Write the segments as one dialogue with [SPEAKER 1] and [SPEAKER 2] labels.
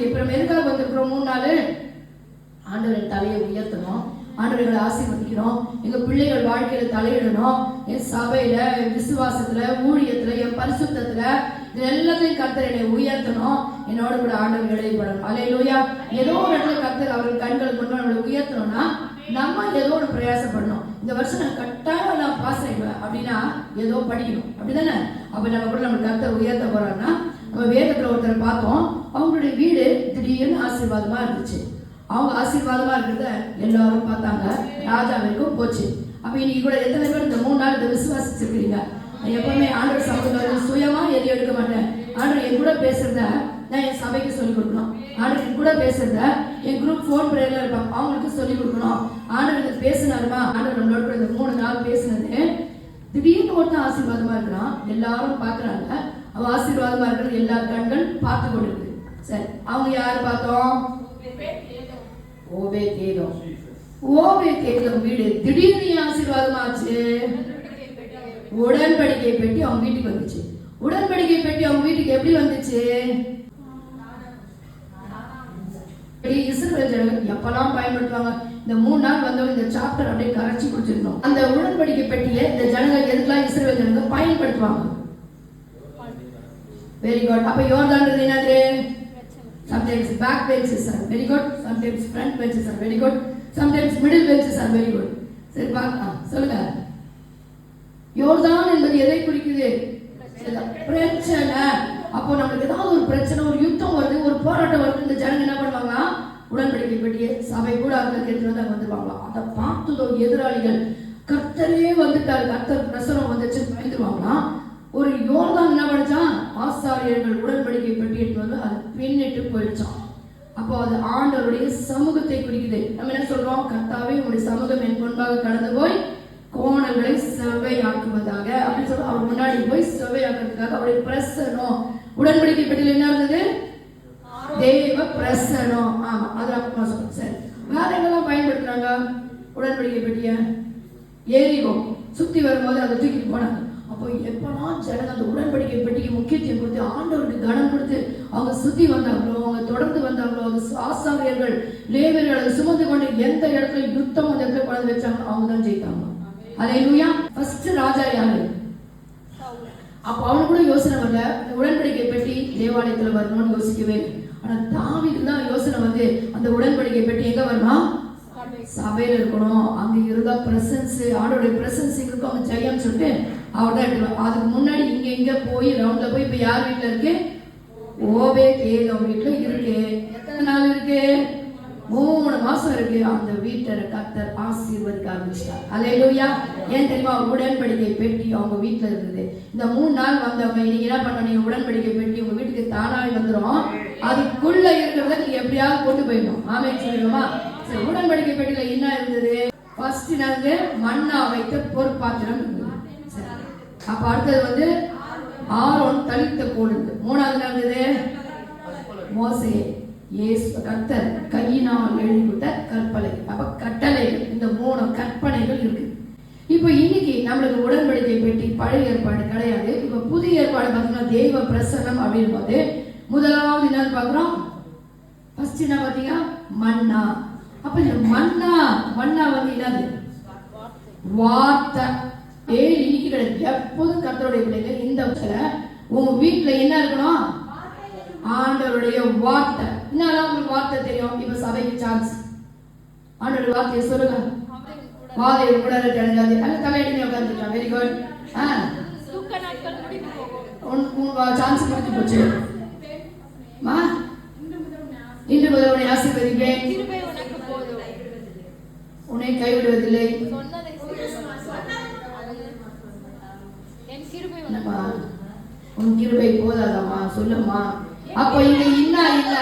[SPEAKER 1] சொல்லி அப்புறம் எதுக்காக வந்திருக்கிறோம்? மூணு நாள் ஆண்டவரின் தலையை உயர்த்தணும். ஆண்டவர்களை ஆசீர்வதிக்கணும் எங்க பிள்ளைகள் வாழ்க்கையில தலையிடணும். என் சபையில என் விசுவாசத்துல ஊழியத்துல என் பரிசுத்தத்துல இது எல்லாத்தையும் கர்த்தர் என்னை உயர்த்தணும். என்னோட கூட ஆண்டவர் இடைப்படணும். அலையிலூயா ஏதோ ஒரு இடத்துல கர்த்தர் அவர் கண்களுக்கு கொண்டு நம்மளை உயர்த்தணும்னா நம்ம ஏதோ ஒரு பிரயாசப்படணும். இந்த வருஷம் நான் கட்டாயம் நான் பாஸ் ஆயிடுவேன் அப்படின்னா ஏதோ படிக்கணும். அப்படிதானே? அப்ப நம்ம கூட நம்ம கர்த்தர் உயர்த்த போறோம்னா நம்ம வேதத்துல ஒருத்தரை பார்த்தோம். அவங்களுடைய வீடு திடீர்னு ஆசீர்வாதமாக இருந்துச்சு. அவங்க ஆசீர்வாதமாக இருக்கிறத எல்லாரும் பார்த்தாங்க. ராஜா வரைக்கும் போச்சு. அப்போ இன்னைக்கு கூட எத்தனை பேர் இந்த மூணு நாள் இதை விசுவாசிச்சிருக்கிறீங்க? நான் எப்பவுமே ஆண்டர் சமூகத்தில் சுயமாக எதையும் எடுக்க மாட்டேன். ஆண்டர் என் கூட பேசுறத நான் என் சபைக்கு சொல்லிக் கொடுக்கணும். ஆண்டர் என் கூட பேசுறத என் குரூப் ஃபோன் பிரேயர்ல இருப்பாங்க அவங்களுக்கு சொல்லிக் கொடுக்கணும். ஆண்டர் இதை பேசினாருமா? ஆண்டர் நம்மளோட இந்த மூணு நாள் பேசினது. திடீர்னு ஒருத்தன் ஆசீர்வாதமாக இருக்கிறான். எல்லாரும் பார்க்குறாங்க. ஆசீர்வாதமா இருக்கிறது எல்லா கண்கள் பார்த்து கொண்டிருக்கு. சரி அவங்க யார் பார்த்தோம்? ஓவே தேதம் ஓபே தேதம் வீடு. திடீர்னு ஏன் ஆசீர்வாதமாச்சு? உடன்படிக்கை பெட்டி அவங்க வீட்டுக்கு வந்துச்சு. உடன்படிக்கை பெட்டி அவங்க வீட்டுக்கு எப்படி வந்துச்சு? பெரிய ஜனங்கள் எப்பெல்லாம் பயன்படுத்துவாங்க? இந்த மூணு நாள் வந்தவங்க இந்த சாப்டர் அப்படியே கரைச்சி குடிச்சிருந்தோம். அந்த உடன்படிக்கை பெட்டியை இந்த ஜனங்கள் எதுக்கெல்லாம் இஸ்ரவேல் ஜனங்கள் பயன்படுத்துவாங்க? வெரி குட் அப்ப யோர்தான்றது என்னது? Sometimes back benches are very good sometimes front benches are very good sometimes middle benches are very good சரி பார்க்கலாம். சொல்லுங்க. யோர்தான் என்பது எதை குறிக்குது? பிரச்சனை. அப்போ நம்மளுக்கு ஏதாவது ஒரு பிரச்சனை ஒரு யுத்தம் வருது ஒரு போராட்டம் வருது இந்த ஜனங்க என்ன பண்ணுவாங்க? உடன்படிக்கை பெட்டிய சபை கூட அங்க எடுத்துட்டு வந்து அங்க வந்துருவாங்களா? அதை பார்த்ததோ எதிராளிகள். கர்த்தரே வந்துட்டாரு. கர்த்தர் பிரசனம் வந்துச்சு பயந்துருவாங்களாம் ஒரு யோர்தான் என்ன ஆசாரியர்கள் உடன்படிக்கை பெட்டி எடுத்து வந்து அது பின்னிட்டு போயிடுச்சான் அப்போ அது ஆண்டவருடைய சமூகத்தை குறிக்குது. நம்ம என்ன சொல்றோம்? கர்த்தாவே உங்களுடைய சமூகம் என் முன்பாக கடந்து போய் கோணங்களை செவ்வையாக்குவதாக. அப்படின்னு சொல்ல அவர் முன்னாடி போய் செவ்வையாக்குறதுக்காக அவருடைய பிரசனம். உடன்படிக்கை பெட்டியில் என்ன இருந்தது? தேவ பிரசனம். ஆமா அது அப்பா சொல்றேன். சரி. வேற எங்கெல்லாம் பயன்படுத்துறாங்க உடன்படிக்கை பெட்டிய? ஏரிகோ சுத்தி வரும்போது அதை தூக்கிட்டு போனாங்க. அப்போ எப்பெல்லாம் ஜனங்க அந்த உடன்படிக்கை பெட்டிக்கு முக்கியத்துவம் கொடுத்து ஆண்டவருக்கு கனம் கொடுத்து அவங்க சுத்தி வந்தாங்களோ அவங்க தொடர்ந்து வந்தாங்களோ அவங்க ஆசாரியர்கள் லேவியர்கள் அதை சுமந்து கொண்டு எந்த இடத்துல யுத்தம் அந்த இடத்துல குழந்தை வச்சாங்க அவங்க தான் ஜெயித்தாங்க அலையிலுயா ஃபர்ஸ்ட் ராஜா யாரு? அப்போ அவனுக்கு கூட யோசனை வரல. உடன்படிக்கை பெட்டி தேவாலயத்துல வரணும்னு யோசிக்கவே ஆனால் ஆனா தான் யோசனை வந்து அந்த உடன்படிக்கை பெட்டி எங்க வரணும் சபையில இருக்கணும். அங்க இருந்தால் பிரசன்ஸ் ஆண்டோடைய பிரசன்ஸ் இருக்கும்? அவங்க ஜெயம் சொல்லிட்டு அவர் தான் அதுக்கு முன்னாடி இங்க இங்க போய் ரவுண்ட்ல போய் இப்ப யார் வீட்டுல இருக்கு? ஓவே கேதம் வீட்டுல இருக்கு. எத்தனை நாள் இருக்கு? மூணு மாசம் இருக்கு. அந்த வீட்டை கத்தர் ஆசீர்வதிக்க ஆரம்பிச்சிட்டார். அலையிலூயா ஏன் தெரியுமா? அவங்க உடன்படிக்கை பெட்டி அவங்க வீட்டுல இருந்தது. இந்த மூணு நாள் வந்தவங்க இன்னைக்கு என்ன பண்ண நீங்க உடன்படிக்கை பெட்டி உங்க வீட்டுக்கு தானாக வந்துடும் அதுக்குள்ள இருக்கிறத நீங்க எப்படியாவது கொண்டு போயிடணும். ஆமே சொல்லுமா சரி உடன்படிக்கை பெட்டியில என்ன இருந்தது? ஃபர்ஸ்ட் என்னது? மண்ணா வைத்த பொற்பாத்திரம் இருந்தது. அப்ப அடுத்தது வந்து ஆரோன் தளித்த கோடு மூணாவது என்ன மோசே இயேசு கர்த்தர் கையினால் எழுதிவிட்ட கற்பனை அப்ப கட்டளைகள் இந்த மூணு கற்பனைகள் இருக்கு. இப்போ இன்னைக்கு நம்மளுக்கு உடன்படிக்கை பெட்டி பழைய ஏற்பாடு கிடையாது. இப்போ புதிய ஏற்பாடு பார்த்தீங்கன்னா தெய்வ பிரசனம் அப்படின்னு போது முதலாவது என்னன்னு பார்க்குறோம்? ஃபர்ஸ்ட் என்ன பார்த்தீங்க? மன்னா. அப்போ இந்த மன்னா மன்னா வந்து என்னது? வார்த்தை. ஏழு கிடையாது எப்போதும் கர்த்தருடைய பிள்ளைங்க இந்த உங்க வீட்டுல என்ன இருக்கணும்? ஆண்டவருடைய வார்த்தை. என்னடா உங்களுக்கு வார்த்தை தெரியும்? இப்ப சபைக்கு சான்ஸ் ஆண்டவருடைய வார்த்தையை சொல்லுங்க. வாதையை கூட தெரிஞ்சாது அல்ல தலையடி உட்காந்துருக்கான் வெரி குட் சான்ஸ் முடிஞ்சு போச்சு. மா? இன்று முதல் உன்னை ஆசீர்வதிப்பேன். உன்னை கைவிடுவதில்லை.
[SPEAKER 2] சொன்னதை என் கிருபை உனக்கு
[SPEAKER 1] என்னப்பா உன் கிருபை போதாதம்மா? சொல்லுமா அப்போ இங்க இன்னா இல்ல?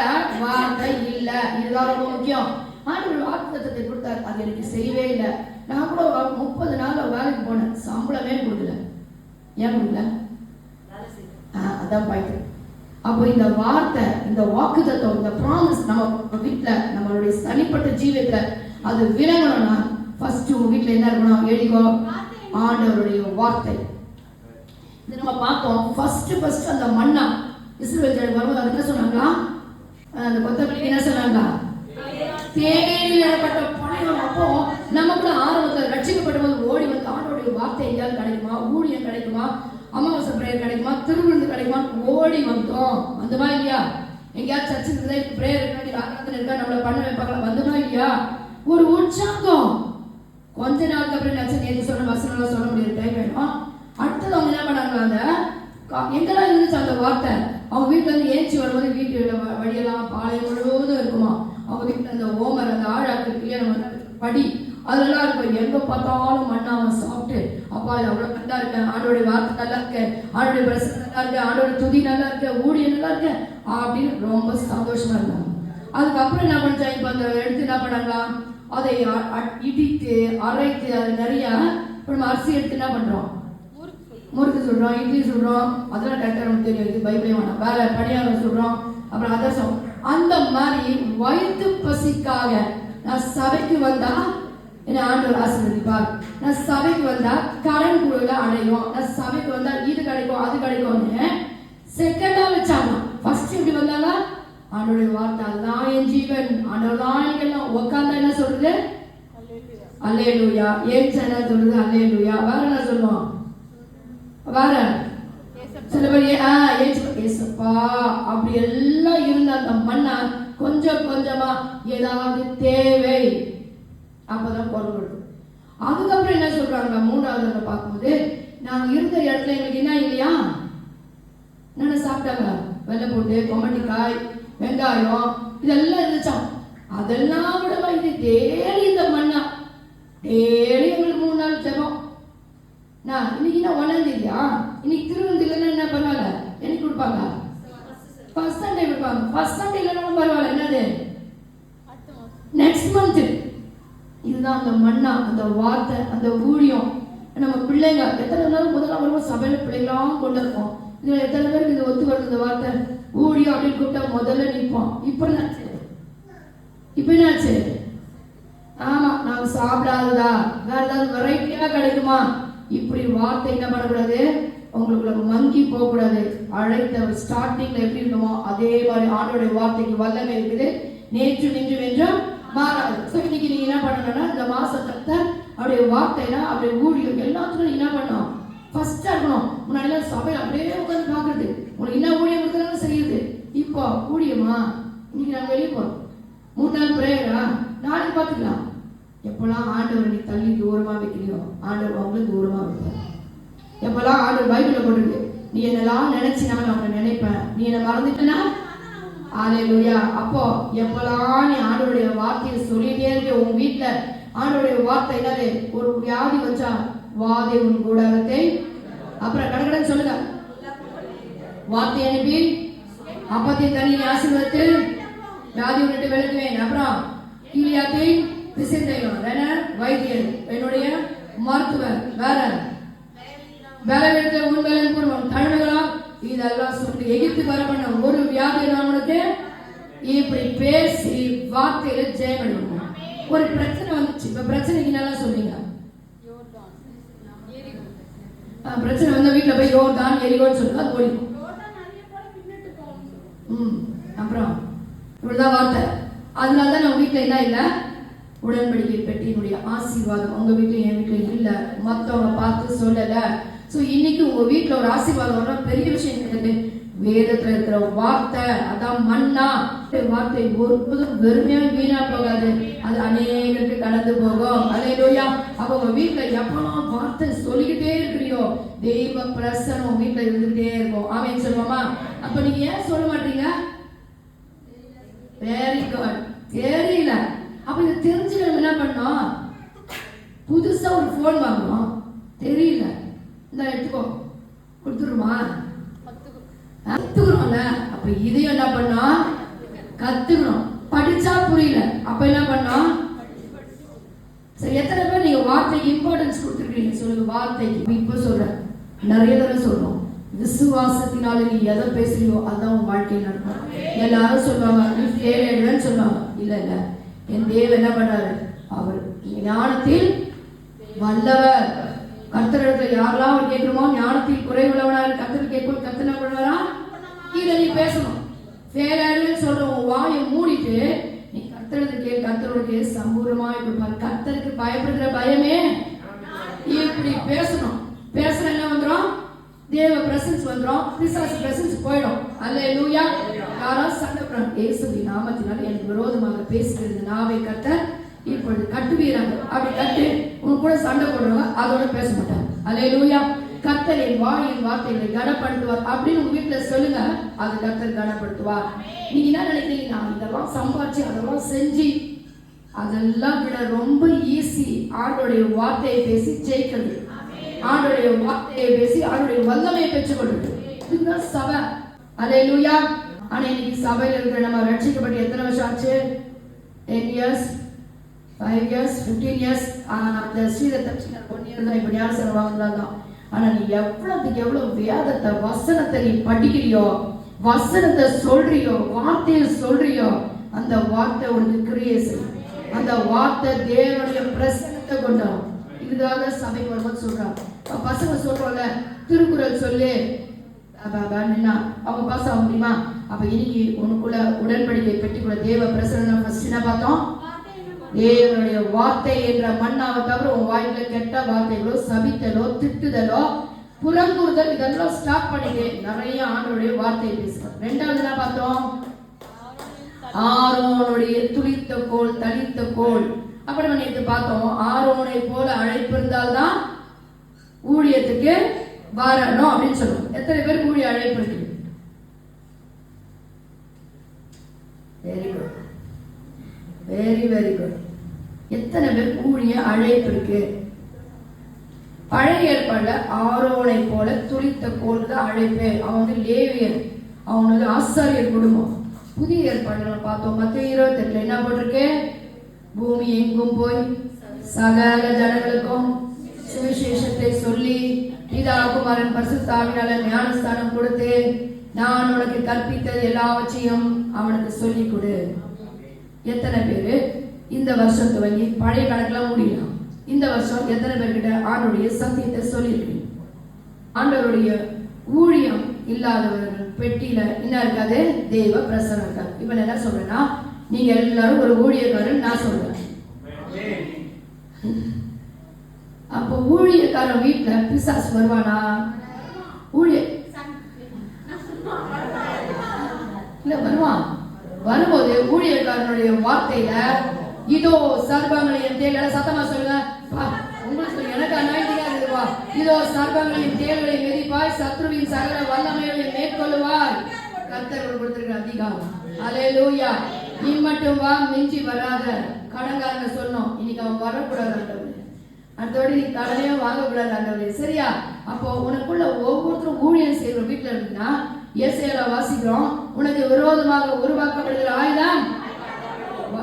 [SPEAKER 1] வார்த்தை இல்ல. இதுதான் ரொம்ப முக்கியம். ஆண்டவர் வாக்குத்தத்தத்தை கொடுத்தாரு. அது எனக்கு செய்யவே இல்லை. நான் கூட முப்பது நாள் வேலைக்கு போனேன். சம்பளமே கொடுக்கல. ஏன் கொடுக்கல? அதான் பாயிண்ட் அப்போ இந்த வார்த்தை இந்த வாக்குத்தத்தம் இந்த ப்ராமிஸ் நம்ம வீட்டுல நம்மளுடைய தனிப்பட்ட ஜீவியத்துல அது விளங்கணும்னா ஃபர்ஸ்ட் உங்க வீட்டுல என்ன இருக்கணும்? எழுதிக்கோ. ஆண்டவருடைய வார்த்தை. இது நம்ம பார்த்தோம். ஃபர்ஸ்ட் ஃபர்ஸ்ட் அந்த மண்ணா இஸ்ரேல் ஜனங்க வரும்போது அது என்ன சொன்னாங்க அந்த கொத்தமல்லிக்கு என்ன சொன்னாங்க தேனில் இடப்பட்ட பணையம் அப்போ நம்ம கூட ஆரம்பத்தில் ரட்சிக்கப்படும் போது ஓடி வந்து ஆண்டோடைய வார்த்தை எங்கேயாவது கிடைக்குமா? ஊழியம் கிடைக்குமா? அமாவாசை பிரேயர் கிடைக்குமா? திருவிழுந்து கிடைக்குமா? ஓடி வந்தோம். வந்தோமா இல்லையா? எங்கேயாவது சர்ச்சு இருக்குதா பிரேயர் இருக்கா ஆராதனை இருக்கா? நம்மளை பண்ண வைப்பாங்களா? வந்தோமா இல்லையா? ஒரு உற்சாகம். கொஞ்ச நாளுக்கு அப்புறம் நினைச்சு நேற்று சொன்ன வசனம்லாம் சொல்ல முடியாது. டைம் வேணும் அடுத்தது அவங்க என்ன பண்ணாங்க அந்த கா- எங்கெல்லாம் இருந்துச்சு அந்த வார்த்தை? அவங்க வீட்டுல இருந்து ஏஞ்சி வரும்போது வீட்டு வ- வழியெல்லாம் பாலை முழுவதும் இருக்குமா? அவங்க வீட்டுல அந்த ஓமர் அந்த ஆழாக்கு இருக்குல்லையா நம்ம படி. அதெல்லாம் இருக்கும். எங்க பார்த்தாலும் மண்ணாம சாப்பிட்டு அப்பா இது அவ்வளவு நல்லா இருக்கு ஆண்டோடைய வார்த்தை நல்லா இருக்கு. ஆண்டோடைய பிரசனம் நல்லா இருக்கு. ஆண்டோட துதி நல்லா இருக்கு. ஊடி நல்லா இருக்கு. அப்படின்னு ரொம்ப சந்தோஷமா இருந்தாங்க. அதுக்கப்புறம் என்ன பண்ணா இப்போ அந்த எடுத்து என்ன பண்ணாங்களா? அதை அ- இடித்து அரைத்து அது நிறைய இப்போ நம்ம அரிசி எடுத்து என்ன பண்றோம்?
[SPEAKER 2] முறுக்கு
[SPEAKER 1] சுடுறோம் இட்லி சுடுறோம் அதெல்லாம் கரெக்டாக நமக்கு தெரியும் இது பைபிளே வேணாம். வேலை பணியாரம் சுடுறோம் அப்புறம் அதர்சம் அந்த மாதிரி வயிற்று பசிக்காக நான் சபைக்கு வந்தா என்ன ஆண்டவர் ஆசீர்வதிப்பார். நான் சபைக்கு வந்தா கடன் குழுல அடையும். நான் சபைக்கு வந்தா இது கிடைக்கும் அது கிடைக்கும்னு செகண்டா வச்சாங்க ஃபர்ஸ்ட் இப்படி வந்தாங்க? ஆண்டோடைய வார்த்தை அதுதான் என் ஜீவன். ஆண்டவர் தான் எல்லாம் உட்காந்தா என்ன சொல்றது? அல்லேலூயா ஏன் சொல்றது? அல்லேலூயா வேற என்ன சொல்லுவோம்? வேற. சில பேர் ஆ ஏசு ஏசப்பா அப்படி எல்லாம் இருந்த அந்த மண்ணா கொஞ்சம் கொஞ்சமா ஏதாவது தேவை. அப்பதான் பொருள் கொடுக்கும். அதுக்கப்புறம் என்ன சொல்றாங்க? மூணாவது அந்த பார்க்கும்போது நாங்க இருந்த இடத்துல எங்களுக்கு என்ன இல்லையா? என்ன சாப்பிட்டாங்க? வெள்ளை போட்டு கொமட்டிக்காய் வெங்காயம் இதெல்லாம் இருந்துச்சாம் அதெல்லாம் விடவா இது டெய்லி இந்த மண்ணா டெய்லி எங்களுக்கு மூணு நாள் ஜெபம். நான் இன்னைக்கு என்ன ஒன்னாம் தேதியா இன்னைக்கு இல்லைன்னா என்ன பரவாயில்ல? எனக்கு கொடுப்பாங்க? ஃபர்ஸ்ட் சண்டே கொடுப்பாங்க. ஃபர்ஸ்ட் சண்டே இல்லைனாலும் பரவாயில்ல. என்னது? நெக்ஸ்ட் மந்த் இதுதான் அந்த மண்ணா அந்த வார்த்தை அந்த ஊழியம். நம்ம பிள்ளைங்க எத்தனை நாள் முதல்ல வருவோம் சபையில் பிள்ளைங்களாம் கொண்டு இருக்கோம் இதில் எத்தனை பேருக்கு இது ஒத்து வருது இந்த வார்த்தை? ஊழியம் அப்படின்னு கூப்பிட்டா முதல்ல நிற்போம் இப்போ என்னாச்சு இப்போ என்னாச்சு ஆமா நாங்கள் சாப்பிடாததா? வேற ஏதாவது வெரைட்டியாக கிடைக்குமா? இப்படி வார்த்தை என்ன பண்ணக்கூடாது? உங்களுக்குள்ள மங்கி போகக்கூடாது. அழைத்த ஸ்டார்டிங்ல எப்படி இருக்குமோ அதே மாதிரி ஆண்டோடைய வார்த்தைக்கு வல்லமை இருக்குது. நேற்று நின்று என்றும் மாறாது. ஸோ இன்னைக்கு நீங்க என்ன பண்ணணும்னா இந்த மாசத்தை அப்படியே வார்த்தைனா அப்படியே ஊழியம் எல்லாத்துக்கும் என்ன பண்ணணும்? ஃபர்ஸ்டா இருக்கணும். முன்னாடி எல்லாம் அப்படியே உட்காந்து பாக்குறது உங்களுக்கு என்ன ஊழியம் இருக்கிறாங்க செய்யுது இப்போ ஊழியமா? இன்னைக்கு நாங்க வெளியே போறோம். மூணு நாள் பிரேயரா நாளைக்கு பார்த்துக்கலாம். எப்பெல்லாம் ஆண்டவர் நீ தள்ளி தூரமாக வைக்கிறியோ ஆண்டவர் உங்களுக்கு தூரமாக வைப்பார். எப்பெல்லாம் ஆண்டவர் பைபிள்ல போட்டுருக்கு நீ என்னெல்லாம் நினைச்சு நான் உன்னை நினைப்பேன். நீ என்னை மறந்துட்டனா ஆலையிலுயா அப்போ எப்பெல்லாம் நீ ஆண்டோடைய வார்த்தையை சொல்லிட்டே இருக்க உன் வீட்டில் ஆண்டோடைய வார்த்தை என்னது? ஒரு வியாதி வச்சா வாதை உன் கூடாரத்தை அப்புறம் கடகடன் சொல்லுங்க. வார்த்தை அனுப்பி அப்பத்தின் தண்ணீரை ஆசீர்வதித்து வியாதி விட்டு விளக்குவேன். அப்புறம் கீழியாத்தை பிசைந்தையும் வைத்தியர் என்னுடைய மருத்துவர் வேற. பலவீனத்தை உண்மையிலும் கூறுவோம் தழுவுகளாம் இதெல்லாம் சொல்லி எகிப்து வர பண்ண ஒரு வியாதி நான் உனக்கு? இப்படி பேசி வார்த்தையில ஜெயம் எடுக்கணும் ஒரு பிரச்சனை வந்துச்சு. இப்ப பிரச்சனைக்கு நல்லா சொல்றீங்க? பிரச்சனை வந்த வீட்டுல போய் யோர்தான் எரிகோன்னு சொல்லுங்க அது ஓடிக்கும் ம் அப்புறம் இவ்வளவுதான் வார்த்தை. அதனால தான் நம்ம வீட்டில் என்ன இல்லை? உடன்படிக்கை பெட்டியினுடைய ஆசீர்வாதம் உங்க வீட்டில் என் வீட்டில் இல்லை. மற்றவங்க பார்த்து சொல்லலை. ஸோ இன்னைக்கு உங்க வீட்டில் ஒரு ஆசீர்வாதம் பெரிய விஷயம் கிடையாது வேதத்துல இருக்கிற வார்த்தை அதான் மண்ணா வார்த்தை ஒருபோதும் வெறுமையா வீணா போகாது. அது அநேகருக்கு கடந்து போகும். அலையிலோயா அப்ப உங்க வீட்டுல எப்பெல்லாம் வார்த்தை சொல்லிக்கிட்டே இருக்கிறியோ தெய்வ பிரசனம் உங்க வீட்டுல இருந்துகிட்டே இருக்கும். ஆமேன்னு சொல்லுவோமா? அப்ப நீங்க ஏன் சொல்ல மாட்டீங்க? வெரி குட் தெரியல. அப்ப இதை தெரிஞ்சுக்கணும் என்ன பண்ணோம் புதுசா ஒரு ஃபோன் வாங்கணும் தெரியல. இந்த எடுத்துக்கோ. கொடுத்துருமா? கத்துக்கிறோம்ல. அப்ப இதையும் என்ன பண்ணோம் கத்துக்கணும். படிச்சா புரியல. அப்ப என்ன பண்ணோம் சரி எத்தனை பேர் நீங்க வார்த்தைக்கு இம்பார்ட்டன்ஸ் கொடுத்துருக்கீங்க சொல்லுங்க. வார்த்தைக்கு இப்ப சொல்றேன். நிறைய தடவை சொல்றோம். விசுவாசத்தினால நீ எதை பேசுறியோ அதான் உன் வாழ்க்கையில் நடக்கும். எல்லாரும் சொல்லுவாங்க நீ ஃபெயில் சொல்லுவாங்க. இல்ல இல்ல. என் தேவ என்ன பண்ணாரு அவர் ஞானத்தில் வல்லவர். கர்த்தரிடத்துல யாரெல்லாம் அவர் கேட்கிறோமோ ஞானத்தில் குறைவுள்ளவனா கர்த்தர் கேட்கும் கர்த்தர் பண்ணுவாரா? இதை நீ பேசணும். ஃபெயில் சொல்ற உன் வாயை மூடிட்டு நீ கத்துறது கேள். கத்தரோட கேள். சம்பூர்ணமாய் கொடுப்பார் கத்தருக்கு பயப்படுகிற பயமே இப்படி பேசணும். பேசுற என்ன வந்துடும் தேவ பிரசன்ஸ் வந்துடும் பிசாசு பிரசன்ஸ் போயிடும். அல்ல லூயா யாராவது சண்டை இயேசுவின் நாமத்தினால் எனக்கு விரோதமாக பேசுகிறது. நாவை கத்த இப்பொழுது கட்டுவீராங்க அப்படி கட்டு உன் கூட சண்டை போடுறவங்க அதோட பேச மாட்டாங்க அதே லூயா கத்தர் என் வாயின் வார்த்தைகளை கனப்படுத்துவார். அப்படின்னு உங்க வீட்டுல சொல்லுங்க அது கத்தர் கனப்படுத்துவார். நீங்க என்ன நினைக்கிறீங்க நான் இதெல்லாம் சம்பாதிச்சு அதெல்லாம் செஞ்சு அதெல்லாம் விட ரொம்ப ஈஸி ஆண்டோடைய வார்த்தையை பேசி ஜெயிக்கிறது. ஆண்டோடைய வார்த்தையை பேசி ஆண்டோடைய வல்லமையை பெற்றுக்கொள்வது இதுதான் சபை. அதே லூயா ஆனா இன்னைக்கு சபையில இருக்கிற நம்ம ரட்சிக்கப்பட்டு எத்தனை வருஷம் ஆச்சு? Ten years five years fifteen years அந்த ஸ்ரீரத்தம் ஒன் இயர் தான் இப்போ ஞானசனம் வாங்கினாங்க ஆனா நீ எவ்வளவுக்கு எவ்வளவு வேதத்தை வசனத்தை நீ படிக்கிறியோ வசனத்தை சொல்றியோ வார்த்தையை சொல்றியோ அந்த வார்த்தை உனக்கு கிரியை செய்யும். அந்த வார்த்தை தேவனுடைய பிரசனத்தை கொண்டாடும். இதுக்காக சபைக்கு வரும்போது சொல்றான். பசங்க சொல்றோம்ல திருக்குறள் சொல்லு. அவங்க பாஸ் முடியுமா? அப்ப இன்னைக்கு உனக்குள்ள உடன்படிக்கை பெற்றுக்குள்ள தேவ பிரசனம் ஃபர்ஸ்ட் என்ன பார்த்தோம்? தேவனுடைய வார்த்தை என்ற மண்ணாவை தவிர உன் வாயில கெட்ட வார்த்தைகளோ சபித்தலோ திட்டுதலோ புறங்கூறுதல் இதெல்லாம் ஸ்டாப் பண்ணிட்டு நிறைய ஆண்டோடைய வார்த்தையை பேசுறோம் ரெண்டாவது என்ன பார்த்தோம்? ஆரோனுடைய துளித்த கோல் தளித்த கோல். அப்படி நம்ம நேற்று பார்த்தோம் ஆரோனை போல அழைப்பு இருந்தால்தான் ஊழியத்துக்கு வரணும் அப்படின்னு சொல்லுவோம். எத்தனை பேருக்கு ஊழிய அழைப்பு இருக்கு? Very good very very good எத்தனை பேர் ஊழிய அழைப்பு இருக்கு? பழைய ஏற்பாடுல ஆரோனை போல துளித்த கோல் தான் அழைப்பு. அவன் வந்து லேவியன் அவன் வந்து ஆசாரியர் குடும்பம். புதிய ஏற்பாடுல பார்த்தோம். மத்திய இருபத்தெட்டுல என்ன போட்டிருக்கேன் பூமி எங்கும் போய் சகல ஜனங்களுக்கும் சுவிசேஷத்தை சொல்லி பிதாகுமாரன் பரிசுத்தாவினால ஞானஸ்தானம் கொடுத்து நான் உனக்கு கற்பித்த எல்லாவற்றையும் அவனுக்கு சொல்லி கொடு. எத்தனை பேரு இந்த வருஷம் துவங்கி பழைய கணக்கெல்லாம் முடியலாம் இந்த வருஷம் எத்தனை பேர்கிட்ட ஆண்டுடைய சத்தியத்தை சொல்லியிருக்கீங்க? ஆண்டவருடைய ஊழியம் இல்லாதவர்கள் பெட்டியில என்ன இருக்காது தெய்வ பிரசனம் இருக்காது இப்ப என்ன சொல்றேன்னா நீங்க எல்லாரும் ஒரு ஊழியக்காரன் நான் சொல்றேன். அப்போ ஊழியக்காரன் வீட்டுல பிசாசு வருவானா? ஊழிய இல்ல வருவான். வரும்போது ஊழியக்காரனுடைய வார்த்தையில இதோ சர்வங்களின் தேல்களை சத்தமா சொல்லுங்க. உங்களுக்கு எனக்கு அநாயகா இருக்குதுப்பா இதோ சர்வங்களின் தேல்களை மெதிப்பாய் சத்ருவின் சகல வல்லமைகளை மேற்கொள்ளுவார் கர்த்தர்கள் கொடுத்திருக்கிற அதிகாரம். அலேலூயா நீ மட்டும் வா மிஞ்சி வராத. கடங்காரங்க சொன்னோம். இன்னைக்கு அவன் வரக்கூடாது அடுத்தபடி நீ கடனையே வாங்கக்கூடாது ஆண்டவரே. சரியா? அப்போ உனக்குள்ள ஒவ்வொருத்தரும் ஊழியம் செய்யற வீட்டுல இருக்குன்னா இயேசையில வாசிக்கிறோம் உனக்கு விரோதமாக உருவாக்கப்படுகிற ஆயுதம்?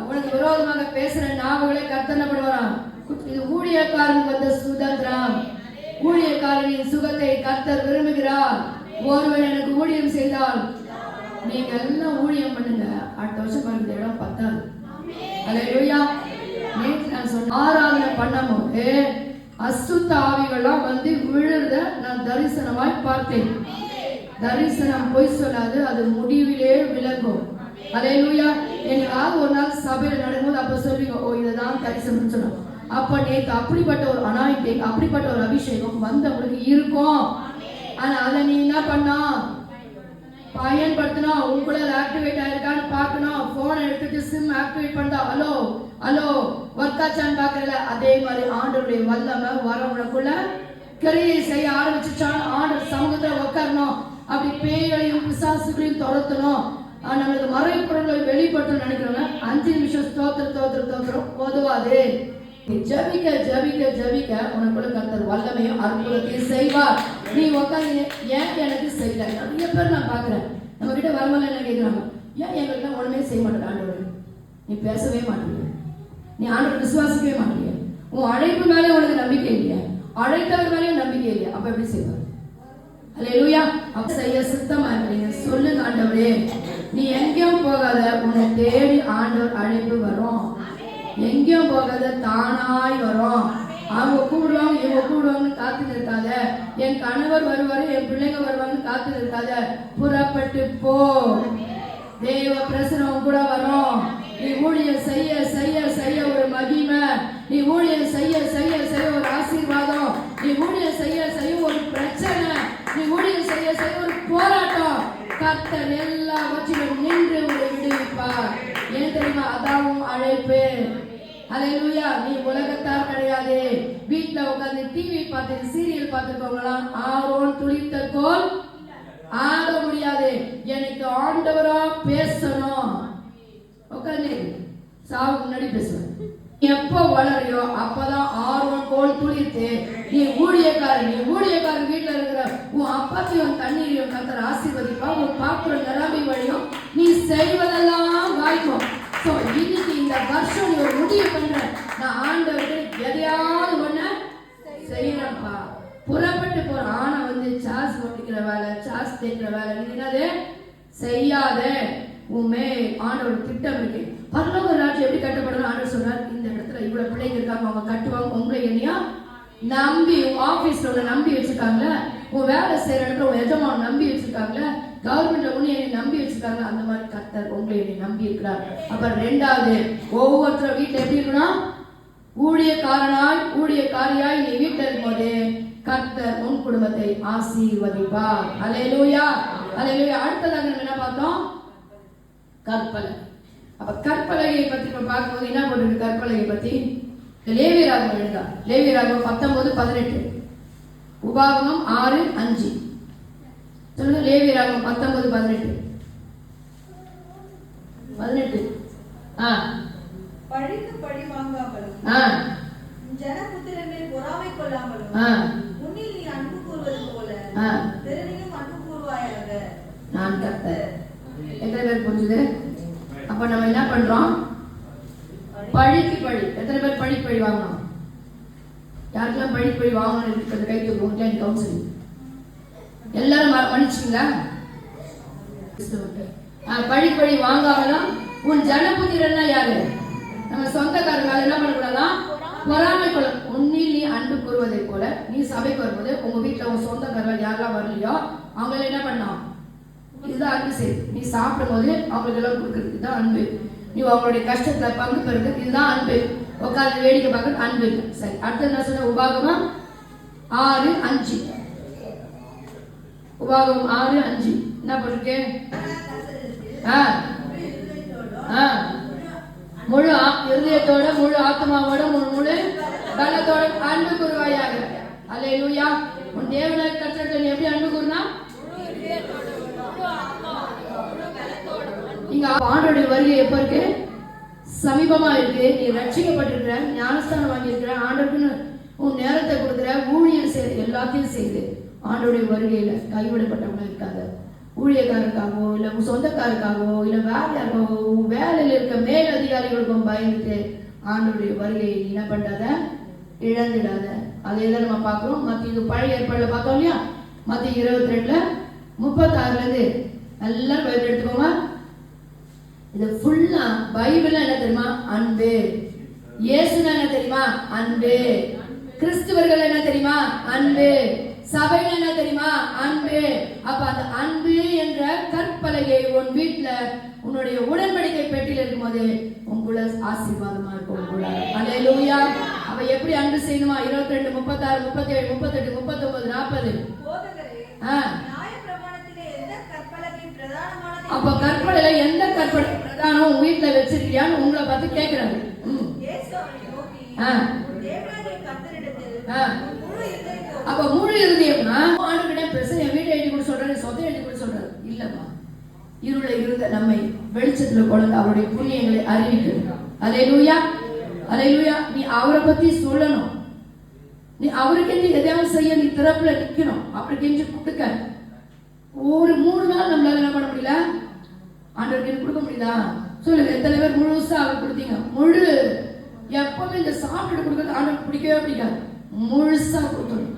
[SPEAKER 1] உனக்கு விரோதமாக பேசுற நாவுகளை கத்தனப்படுவாராம் இது ஊழியக்காரனுக்கு வந்த சுதந்திரம். ஊழியக்காரனின் சுகத்தை கர்த்தர் விரும்புகிறார். ஒருவன் எனக்கு ஊழியம் செய்தால் நீங்க எல்லாம் ஊழியம் பண்ணுங்க. அடுத்த வருஷம் இந்த இடம் பத்தாது. நான் சொன்ன ஆராதனை பண்ணும்போது அசுத்த ஆவிகள்லாம் வந்து விழுறத நான் தரிசனமாய் பார்த்தேன். தரிசனம் பொய் சொல்லாது அது முடிவிலே விளங்கும். அதே லூயா என்னைக்காவது ஒரு நாள் சபையில நடக்கும்போது அப்ப சொல்லுவீங்க ஓ இதுதான் தரிசனம்னு சொன்னோம். அப்ப நேத்து அப்படிப்பட்ட ஒரு அனாயிட்டிங் அப்படிப்பட்ட ஒரு அபிஷேகம் வந்தவங்களுக்கு இருக்கும். ஆனா அதை நீ என்ன பண்ணா? பயன்படுத்தணும் உங்களால் ஆக்டிவேட் ஆயிருக்கான்னு பார்க்கணும். ஃபோனை எடுத்துட்டு சிம் ஆக்டிவேட் பண்ணா ஹலோ ஹலோ மக்காச்சான் ஆச்சான்னு பார்க்கறல அதே மாதிரி ஆண்டருடைய வல்லமை வரவங்களுக்குள்ள கிரியை செய்ய ஆரம்பிச்சுச்சான். ஆண்டர் சமூகத்தில் உட்காரணும் அப்படி பேய்களையும் பிசாசுகளையும் துரத்தணும். நம்மளுக்கு மறைப்பொருளை வெளிப்பட்டு நினைக்கிறவங்க அஞ்சு நிமிஷம் ஸ்தோத்திர தோத்திர தோத்திரம் போதுவாது நீ ஜபிக்க ஜபிக்க ஜபிக்க உனக்குள்ள கர்த்தர் வல்லமையும் அற்புதத்தையும் செய்வார். நீ உட்காந்து ஏன் எனக்கு செய்யல? நிறைய பேர் நான் பார்க்குறேன். நம்ம கிட்ட வரமல்ல என்ன கேட்குறாங்க ஏன் எங்களுக்கு ஒன்றுமே செய்ய மாட்டேன் ஆண்டவர்? நீ பேசவே மாட்டேங்க நீ ஆண்டவர் விசுவாசிக்கவே மாட்டீங்க உன் அழைப்பு மேலே உனக்கு நம்பிக்கை இல்லையா. அழைத்தவர் மேலேயும் நம்பிக்கை இல்லையா. அப்ப எப்படி செய்வார்? அல்லேலூயா அப்ப செய்ய சுத்தமா இருக்கீங்க. சொல்லுங்க ஆண்டவரே. நீ எங்கேயும் போகாத. உன்னை தேடி ஆண்டவர் அழைப்பு வரும். எங்கேயும் போகாத. தானாய் வரும். அவங்க கூடுவாங்க இவங்க கூடுவாங்கன்னு காத்து நிற்காத என் கணவர் வருவாரு என் பிள்ளைங்க வருவாங்கன்னு காத்து நிற்காத புறப்பட்டு போ. தேவ பிரசனம் கூட வரும். நீ ஊழியம் செய்ய செய்ய செய்ய ஒரு மகிமை. நீ ஊழியம் செய்ய செய்ய செய்ய ஒரு ஆசீர்வாதம். நீ ஊழியம் செய்ய செய்ய ஒரு பிரச்சனை. நீ ஊழியம் செய்ய செய்ய ஒரு போராட்டம். கர்த்தர் எல்லாவற்றிலும் நின்று உங்களை விடுவிப்பார். ஏன் தெரியுமா? அதாவும் அழைப்பு. ஹalleluya. நீ உலகத்தார் கிடையாது. வீட்டில் உட்காந்து டிவி பார்த்து சீரியல் பார்த்துக்கோங்களாம் ஆரோன் துளித்த கோல் ஆட முடியாது. எனக்கு ஆண்டவரா பேசணும். உட்காந்து சாவு முன்னாடி பேசுவேன் நீ எப்போ வளரையோ அப்பதான் ஆர்வம் கோல் துளிர்த்து நீ ஊழியக்காரன் நீ ஊழியக்காரன் வீட்டுல இருக்கிற உன் அப்பாத்தையும் தண்ணீரையும் கத்தர் ஆசீர்வதிப்பா. உன் பார்க்குற நிரம்பி வழியும் நீ செய்வதெல்லாம் வாய்க்கும். ஸோ இன்னைக்கு இந்த வருஷம் நீ ஒரு முடிவு பண்ற. நான் ஆண்டவர்கள் எதையாவது ஒன்று செய்யறப்பா புறப்பட்டு போற ஆணை வந்து சாஸ் ஒட்டிக்கிற வேலை சாஸ் தேய்க்கிற வேலை. நீ என்னது? செய்யாத. உமே ஆண்டோட திட்டம் இருக்கு. பரலோக ராஜ்யம் எப்படி கட்டப்படணும் ஆண்டவர் சொன்னார் இந்த இடத்துல இவ்வளவு பிள்ளைங்க இருக்காங்க அவங்க கட்டுவாங்க உங்களை என்னையா நம்பி ஆபீஸ்ல உன்னை நம்பி வச்சிருக்காங்களே உன் வேலை செய்யற இடத்துல உன் எஜமான நம்பி வச்சிருக்காங்களே கவர்மெண்ட்ல ஒண்ணு என்னை நம்பி வச்சிருக்காங்க அந்த மாதிரி கர்த்தர் உங்களை என்னை நம்பி இருக்கிறார். அப்புறம் ரெண்டாவது ஒவ்வொருத்தரும் வீட்டுல எப்படி இருக்கணும் ஊழியக்காரனாய் ஊழியக்காரியாய் நீ வீட்டில் இருக்கும்போது கர்த்தர் உன் குடும்பத்தை ஆசீர்வதிப்பார். அலையலூயா அலையலூயா அடுத்ததாக நம்ம என்ன பார்த்தோம்? கற்பலை. அப்ப கற்பலகையை பத்தி நம்ம பார்க்கும்போது என்ன போட்டிருக்கு? கற்பலகை பத்தி லேவியராகம் எழுதா. லேவியராகம் பத்தொன்பது பதினெட்டு. உபாகமம் ஆறு அஞ்சு. சொல்லுங்க லேவியராகம் பத்தொன்பது பதினெட்டு. பதினெட்டு. ஆ.
[SPEAKER 3] பழிக்கு பழி வாங்காமலும்
[SPEAKER 1] ஆ.
[SPEAKER 3] ஜனபுத்திரன் மேல் பொறாமை கொள்ளாமலும்
[SPEAKER 1] ஆ.
[SPEAKER 3] உன்னில் நீ அன்பு கூறுவது போல
[SPEAKER 1] ஆ.
[SPEAKER 3] பிறனிலும் அன்பு கூறுவாயாக.
[SPEAKER 1] நான் கர்த்தர் எத்தனை பேர் புரிஞ்சுது? அப்ப நம்ம என்ன பண்றோம்? பழிக்கு பழி. எத்தனை பேர் பழி பழி வாங்கணும் யாருக்கெல்லாம் பழி பழி வாங்கணும் இருக்கிறது கை தூக்குவோம் கவுன்சிலிங் எல்லாரும் ம- மன்னிச்சிங்களா பழி பழி வாங்காமலாம் உன் ஜனபுத்திரன்னா யாரு? நம்ம சொந்தக்காரங்க என்ன பண்ணக்கூடாதான் பொறாமை கொள்ள உன்னில் நீ அன்பு கூறுவதை போல நீ சபைக்கு வரும்போது உங்க வீட்டுல உன் சொந்தக்காரர்கள் யாரெல்லாம் வரலையோ அவங்கள என்ன பண்ணோம்? இதுதான் அன்பு செய்து நீ சாப்பிடும்போது அவங்களுக்கு எல்லாம் கொடுக்கறது. இதுதான் அன்பு. நீ அவங்களுடைய கஷ்டத்தை பங்கு பெறுறது. இதுதான் அன்பு. உட்காந்து வேடிக்கை பார்க்கறது அன்பு. சரி அடுத்து என்ன சொன்ன? உபாகமா ஆறு அஞ்சு. உபாகம் ஆறு அஞ்சு. என்ன பண்ணிருக்கேன் ஆ. ஆ. முழு ஆ- இருதயத்தோட முழு ஆத்மாவோட முழு முழு பலத்தோட அன்பு கூறுவாயாக. அல்லேலூயா. உன் தேவனை கற்றுட்டு நீ எப்படி அன்பு கூறுனா? இங்க ஆண்டோடைய வருகை எப்ப இருக்கு? சமீபமா இருக்கு. நீ ரட்சிக்கப்பட்டிருக்கிற ஞானஸ்தானம் வாங்கியிருக்கிற ஆண்டோருக்குன்னு உன் நேரத்தை கொடுக்குற ஊழியம் செய்து எல்லாத்தையும் செய்து ஆண்டோடைய வருகையில கைவிடப்பட்டவங்க இருக்காங்க. ஊழியக்காரருக்காகவோ இல்ல உன் சொந்தக்காரருக்காகவோ இல்ல வேலையாகவோ உன் வேலையில இருக்க மேல் அதிகாரிகளுக்கும் பயந்துட்டு ஆண்டோடைய வருகையை நீ என்ன பண்ணாத இழந்துடாத. அதே தான் நம்ம பார்க்குறோம். மத்திய இது பழைய ஏற்பாடுல பார்த்தோம் இல்லையா? மத்திய இருபத்தி ரெண்டுல முப்பத்தாறுல இருந்து எல்லாரும் எடுத்துக்கோங்க. இது ஃபுல்லா பைபிள்ல என்ன தெரியுமா? அன்பு. இயேசுனா என்ன தெரியுமா? அன்பு. கிறிஸ்துவர்கள் என்ன தெரியுமா? அன்பு. சபைனா என்ன தெரியுமா? அன்பு. அப்ப அந்த அன்பு என்ற கற்பலகை உன் வீட்டுல உன்னுடைய உடன்படிக்கை பெட்டியில இருக்கும்போது உங்கள ஆசீர்வாதமா இருக்கும் உங்கள அலையலூயா அப்ப எப்படி அன்பு செய்யணுமா? இருபத்தி ரெண்டு முப்பத்தாறு முப்பத்தேழு முப்பத்தெட்டு முப்பத்தொன்பது நாற்பது
[SPEAKER 3] போதகரே
[SPEAKER 1] ஆ.
[SPEAKER 3] நியாயப்பிரமாணத்திலே எந்த கற்பலகை பிரதானமானது?
[SPEAKER 1] அப்ப கற்பனையில எந்த கற்பனை பிரதானம் உங்க வீட்டுல வச்சிருக்கியான்னு உங்களை பார்த்து
[SPEAKER 3] இதயத்தோடும்
[SPEAKER 1] அப்ப முழு இருதயம்னா ஆண்டுகிட்ட பேச என் வீட்டை எழுதி கூட சொல்றாரு சொத்தை எழுதி கூட சொல்றாரு. இல்லம்மா. இருள இருந்த நம்மை வெளிச்சத்துல கொண்டு அவருடைய புண்ணியங்களை அறிவிக்கணும் அலையலூயா அலையலூயா நீ அவரை பத்தி சொல்லணும். நீ அவருக்கு நீ எதையாவது செய்ய நீ திறப்புல நிக்கணும். அப்படி கெஞ்சு கொடுக்க. ஒரு மூணு நாள் நம்மளால என்ன பண்ண முடியல? ஆண்டவருக்கு எனக்கு கொடுக்க முடியுதா? சொல்லுங்க எத்தனை பேர் முழுசா அவர் கொடுத்தீங்க? முழு. எப்பவுமே இந்த சாப்பிட்டு கொடுக்கறது ஆண்டவருக்கு பிடிக்கவே பிடிக்காது. முழுசா கொடுத்துடும்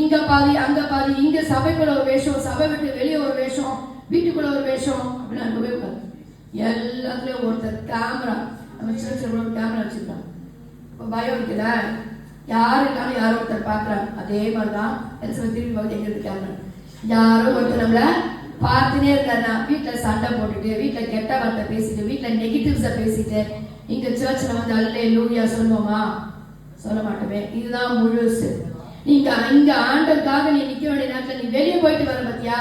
[SPEAKER 1] இங்க பாதி அங்க பாதி இங்க சபைக்குள்ள ஒரு வேஷம் சபை விட்டு வெளியே ஒரு வேஷம் வீட்டுக்குள்ள ஒரு வேஷம் அப்படின்னு இருக்கவே கூடாது. எல்லாத்துலயும் ஒருத்தர் கேமரா நம்ம சின்ன சின்ன கேமரா வச்சிருக்காங்க இப்போ பயம் இருக்குல்ல யாரு இல்லாமல் யாரோ ஒருத்தர் பார்க்குறாங்க. அதே மாதிரி தான் திரும்பி பார்த்து எங்க இருக்கு கேமரா யாரோ ஒருத்தர் நம்மள பார்த்துனே இருந்தாருன்னா வீட்டில் சண்டை போட்டுட்டு வீட்டில் கெட்ட வார்த்தை பேசிட்டு வீட்டில் நெகட்டிவ்ஸை பேசிட்டு இங்க சர்ச்சில் வந்து அல்லே லூயா சொல்லுவோமா? சொல்ல மாட்டோமே. இதுதான் முழுசு நீங்க இங்க ஆண்டருக்காக நீ நிக்க வேண்டிய நேரத்துல நீ வெளியே போயிட்டு வர பாத்தியா?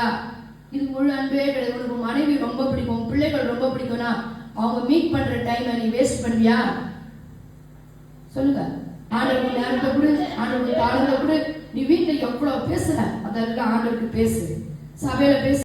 [SPEAKER 1] இது முழு அன்பே கிடையாது. உனக்கு மனைவி ரொம்ப பிடிக்கும் உன் பிள்ளைகள் ரொம்ப பிடிக்கும்னா அவங்க மீட் பண்ற டைமை நீ வேஸ்ட் பண்ணுவியா? சொல்லுங்க. ஆண்டவருக்கு நேரத்தை கொடு ஆண்டவருக்கு காலத்தை கொடு. நீ வீட்டுல எவ்வளவு பேசுற அதற்கு ஆண்டவருக்கு பேசு. சபையில பேசு.